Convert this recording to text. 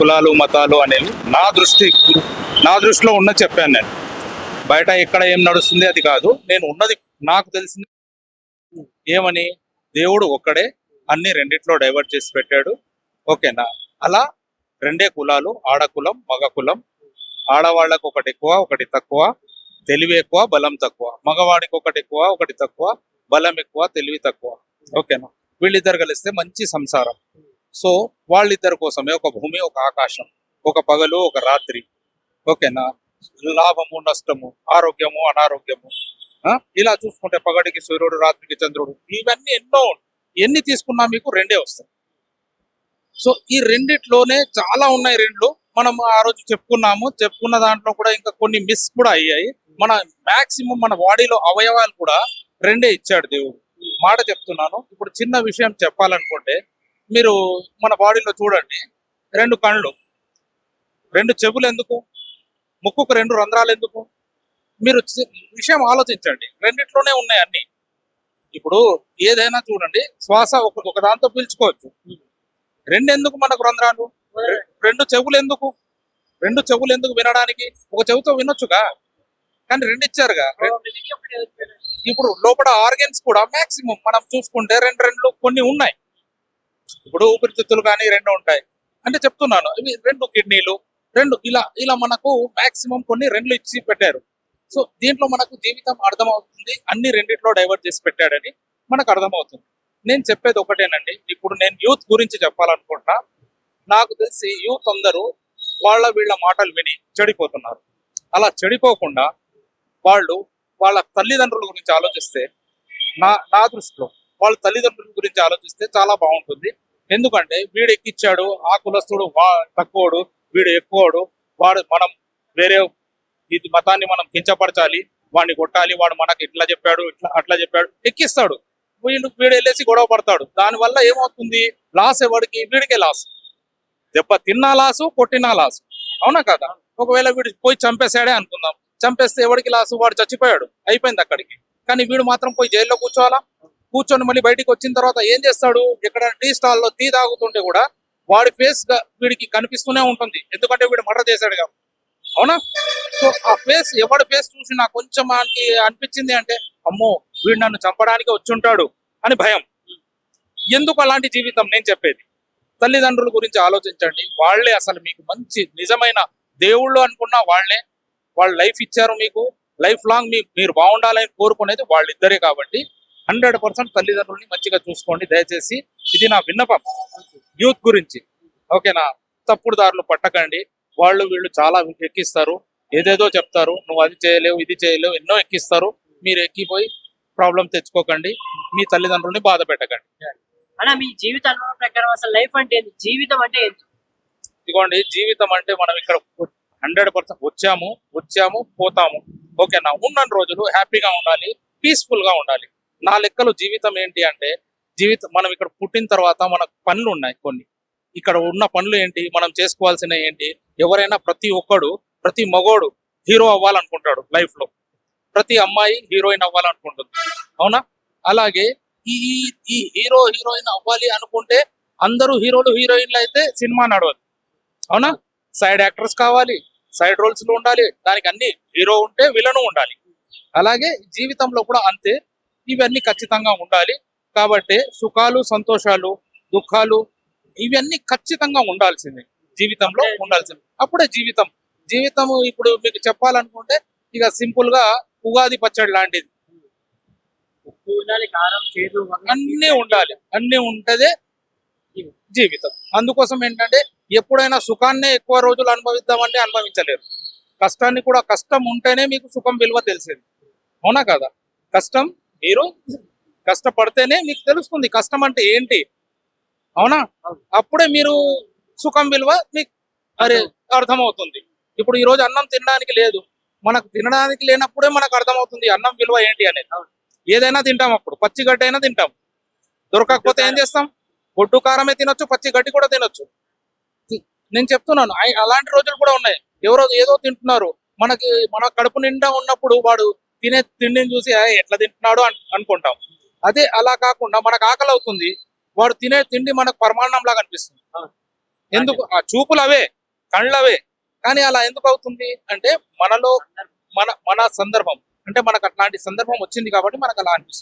కులాలు మతాలు అనేవి నా దృష్టి నా దృష్టిలో ఉన్న చెప్పాను నేను. బయట ఎక్కడ ఏం నడుస్తుంది అది కాదు. నేను ఉన్నది నాకు తెలిసింది ఏమని? దేవుడు ఒక్కడే అన్ని రెండిట్లో డైవర్ట్ చేసి పెట్టాడు. ఓకేనా? అలా రెండే కులాలు ఆడ కులం మగ కులం ఆడవాళ్ళకు ఒకటి ఎక్కువ ఒకటి తక్కువ. తెలివి ఎక్కువ బలం తక్కువ. మగవాడికి ఒకటి ఎక్కువ ఒకటి తక్కువ. బలం ఎక్కువ తెలివి తక్కువ. ఓకేనా? వీళ్ళిద్దరు కలిస్తే మంచి సంసారం. సో వాళ్ళిద్దరి కోసమే ఒక భూమి ఒక ఆకాశం ఒక పగలు ఒక రాత్రి. ఓకేనా? లాభము నష్టము ఆరోగ్యము అనారోగ్యము. ఇలా చూసుకుంటే పగడికి సూర్యుడు రాత్రికి చంద్రుడు ఇవన్నీ ఎన్నో ఉన్నాయి. ఎన్ని తీసుకున్నా మీకు రెండే వస్తాయి. సో ఈ రెండిట్లోనే చాలా ఉన్నాయి రెండు. మనం ఆ రోజు చెప్పుకున్నాము. చెప్పుకున్న దాంట్లో కూడా ఇంకా కొన్ని మిస్ కూడా అయ్యాయి. మన మాక్సిమం మన బాడీలో అవయవాలు కూడా రెండే ఇచ్చాడు దేవుడు. మాట చెప్తున్నాను. ఇప్పుడు చిన్న విషయం చెప్పాలనుకుంటే మీరు మన బాడీలో చూడండి. రెండు కళ్ళు. రెండు చెవులు ఎందుకు? ముక్కుకు రెండు రంధ్రాలు ఎందుకు? మీరు విషయం ఆలోచించండి. రెండిట్లోనే ఉన్నాయి అన్ని. ఇప్పుడు ఏదైనా చూడండి. శ్వాస ఒక ఒక దాంతో పీల్చుకోవచ్చు. రెండు ఎందుకు మనకు రంధ్రాలు? రెండు చెవులు ఎందుకు? రెండు చెవులు ఎందుకు వినడానికి? ఒక చెవితో వినొచ్చుగా? కానీ రెండు ఇచ్చారుగా? ఇప్పుడు లోపల ఆర్గన్స్ కూడా మాక్సిమం మనం చూసుకుంటే రెండు రెండు కొన్ని ఉన్నాయి. ఇప్పుడు ఊపిరితిత్తులు కానీ రెండు ఉంటాయి. అంటే చెప్తున్నాను ఇవి రెండు కిడ్నీలు రెండు ఇలా ఇలా మనకు మాక్సిమం కొన్ని రెండు ఇచ్చి పెట్టారు. సో దీంట్లో మనకు జీవితం అర్థమవుతుంది అన్ని రెండిట్లో డైవర్ట్ చేసి పెట్టాడని మనకు అర్థమవుతుంది. నేను చెప్పేది ఒకటేనండి ఇప్పుడు నేను యూత్ గురించి చెప్పాలనుకుంటున్నా. నాకు తెలిసి యూత్ అందరూ వాళ్ళ వీళ్ళ మాటలు విని చెడిపోతున్నారు. అలా చెడిపోకుండా వాళ్ళు వాళ్ళ తల్లిదండ్రుల గురించి ఆలోచిస్తే నా నా దృష్టిలో వాళ్ళ తల్లిదండ్రుల గురించి ఆలోచిస్తే చాలా బాగుంటుంది. ఎందుకంటే వీడు ఎక్కిచ్చాడు ఆ కులస్తుడు వా తక్కువడు వీడు ఎక్కువడు వాడు మనం వేరే ఇది మతాన్ని మనం కించపరచాలి వాడిని కొట్టాలి వాడు మనకి ఇట్లా చెప్పాడు ఇట్లా అట్లా చెప్పాడు ఎక్కిస్తాడు. వీళ్ళు వీడు వెళ్ళేసి గొడవ పడతాడు. దానివల్ల ఏమవుతుంది? లాస్ ఎవడికి? వీడికే లాస్. దెబ్బ తిన్నా లాసు కొట్టినా లాసు. అవునా కదా? ఒకవేళ వీడు పోయి చంపేశాడే అనుకుందాం. చంపేస్తే ఎవడికి లాసు? వాడు చచ్చిపోయాడు. అయిపోయింది అక్కడికి. కానీ వీడు మాత్రం పోయి జైల్లో కూర్చోవాలా? కూర్చొని మళ్ళీ బయటికి వచ్చిన తర్వాత ఏం చేస్తాడు? ఇక్కడ టీ స్టాల్లో టీ తాగుతుంటే కూడా వాడి ఫేస్ వీడికి కనిపిస్తూనే ఉంటుంది. ఎందుకంటే వీడు మర్డర్ చేశాడు కాబట్టి. అవునా? సో ఆ ఫేస్ ఎవడి ఫేస్ చూసి నాకు కొంచెం మనకి అనిపించింది అంటే అమ్మో వీడు నన్ను చంపడానికి వచ్చుంటాడు అని భయం. ఎందుకు అలాంటి జీవితం నేను చెప్పేది? తల్లిదండ్రుల గురించి ఆలోచించండి. వాళ్ళే అసలు మీకు మంచి నిజమైన దేవుళ్ళు అనుకున్న వాళ్ళే. వాళ్ళు లైఫ్ ఇచ్చారు మీకు. లైఫ్ లాంగ్ మీరు బాగుండాలని కోరుకునేది వాళ్ళిద్దరే కాబట్టి. హండ్రెడ్ పర్సెంట్ తల్లిదండ్రుల్ని మంచిగా చూసుకోండి. దయచేసి ఇది నా విన్నపం. యూత్ గురించి. ఓకేనా? తప్పుడు దారులు పట్టకండి. వాళ్ళు వీళ్ళు చాలా ఎక్కిస్తారు. ఏదేదో చెప్తారు. నువ్వు అది చేయలేవు ఇది చేయలేవు ఎన్నో ఎక్కిస్తారు. మీరు ఎక్కిపోయి ప్రాబ్లం తెచ్చుకోకండి. మీ తల్లిదండ్రుల్ని బాధ పెట్టకండి. మీ జీవిత అనుభవం ప్రకారం అసలు లైఫ్ అంటే జీవితం అంటే ఇదిగోండి జీవితం అంటే మనం ఇక్కడ హండ్రెడ్ పర్సెంట్ వచ్చాము వచ్చాము పోతాము. ఓకేనా? ఉన్న రోజులు హ్యాపీగా ఉండాలి పీస్ఫుల్గా ఉండాలి. నా లెక్కలో జీవితం ఏంటి అంటే జీవితం మనం ఇక్కడ పుట్టిన తర్వాత మనకు పనులు ఉన్నాయి కొన్ని. ఇక్కడ ఉన్న పనులు ఏంటి మనం చేసుకోవాల్సిన ఏంటి ఎవరైనా ప్రతి ఒక్కడు ప్రతి మగోడు హీరో అవ్వాలనుకుంటాడు లైఫ్లో ప్రతి అమ్మాయి హీరోయిన్ అవ్వాలనుకుంటుంది. అవునా? అలాగే ఈ ఈ- హీరో హీరోయిన్ అవ్వాలి అనుకుంటే అందరూ హీరోలు హీరోయిన్లు అయితే సినిమా నడవదు. అవునా? సైడ్ యాక్టర్స్ కావాలి సైడ్ రోల్స్లో ఉండాలి దానికి అన్ని హీరో ఉంటే విలను ఉండాలి. అలాగే జీవితంలో కూడా అంతే. ఇవన్నీ ఖచ్చితంగా ఉండాలి. కాబట్టి సుఖాలు సంతోషాలు దుఃఖాలు ఇవన్నీ ఖచ్చితంగా ఉండాల్సిందే. జీవితంలో ఉండాల్సింది. అప్పుడే జీవితం. జీవితం ఇప్పుడు మీకు చెప్పాలనుకుంటే ఇక సింపుల్గా ఉగాది పచ్చడి లాంటిది. అన్నీ ఉండాలి. అన్నీ ఉంటదే జీవితం. అందుకోసం ఏంటంటే ఎప్పుడైనా సుఖాన్నే ఎక్కువ రోజులు అనుభవిద్దామంటే అనుభవించలేరు. కష్టాన్ని కూడా కష్టం ఉంటేనే మీకు సుఖం విలువ తెలిసేది. అవునా కదా? కష్టం మీరు కష్టపడితేనే మీకు తెలుస్తుంది కష్టం అంటే ఏంటి? అవునా? అప్పుడే మీరు సుఖం విలువ మీకు అరే అర్థమవుతుంది. ఇప్పుడు ఈ రోజు అన్నం తినడానికి లేదు. మనకు తినడానికి లేనప్పుడే మనకు అర్థమవుతుంది అన్నం విలువ ఏంటి అనేది. ఏదైనా తింటాం అప్పుడు. పచ్చి గడ్డి అయినా తింటాం. దొరకకపోతే ఏం చేస్తాం? ఒడ్డు కారమే తినొచ్చు పచ్చి గడ్డి కూడా తినొచ్చు. నేను చెప్తున్నాను అలాంటి రోజులు కూడా ఉన్నాయి. ఎవరో ఏదో తింటున్నారు. మనకి మన కడుపు నిండా ఉన్నప్పుడు వాడు తినే తిండిని చూసి "ఆ, ఎట్లా తింటున్నాడు? అన్- అనుకుంటాం. అదే అలా కాకుండా మనకు ఆకలి అవుతుంది. వాడు తినే తిండి మనకు పరమాన్నం లాగా అనిపిస్తుంది ఎందుకు? ఆ చూపులు అవే కళ్ళు అవే కానీ అలా ఎందుకు అవుతుంది అంటే మనలో మన మన సందర్భం. అంటే మనకు అట్లాంటి సందర్భం వచ్చింది కాబట్టి మనకు అలా అనిపిస్తుంది.